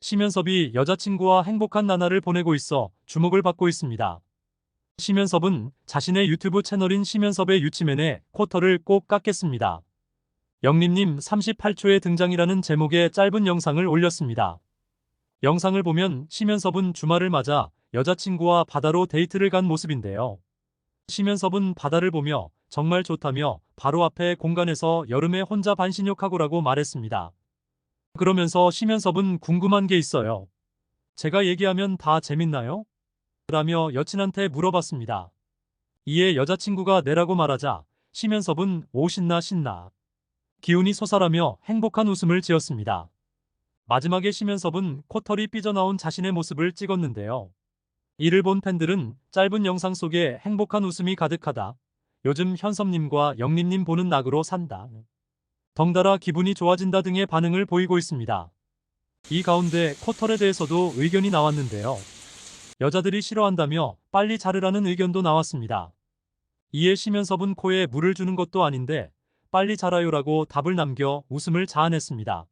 심연섭이 여자친구와 행복한 나날을 보내고 있어 주목을 받고 있습니다. 심연섭은 자신의 유튜브 채널인 심연섭의 유치맨에 쿼터를 꼭 깎겠습니다. 영림님 38초의 등장이라는 제목의 짧은 영상을 올렸습니다. 영상을 보면 심연섭은 주말을 맞아 여자친구와 바다로 데이트를 간 모습인데요. 심연섭은 바다를 보며 정말 좋다며 바로 앞에 공간에서 여름에 혼자 반신욕하고라고 말했습니다. 그러면서 심연섭은 궁금한 게 있어요. 제가 얘기하면 다 재밌나요? 라며 여친한테 물어봤습니다. 이에 여자친구가 내라고 말하자 심연섭은 오 신나 신나. 기운이 솟아라며 행복한 웃음을 지었습니다. 마지막에 심연섭은 코털이 삐져나온 자신의 모습을 찍었는데요. 이를 본 팬들은 짧은 영상 속에 행복한 웃음이 가득하다. 요즘 현섭님과 영림님 보는 낙으로 산다. 덩달아 기분이 좋아진다 등의 반응을 보이고 있습니다. 이 가운데 코털에 대해서도 의견이 나왔는데요. 여자들이 싫어한다며 빨리 자르라는 의견도 나왔습니다. 이에 심연섭은 코에 물을 주는 것도 아닌데 빨리 자라요라고 답을 남겨 웃음을 자아냈습니다.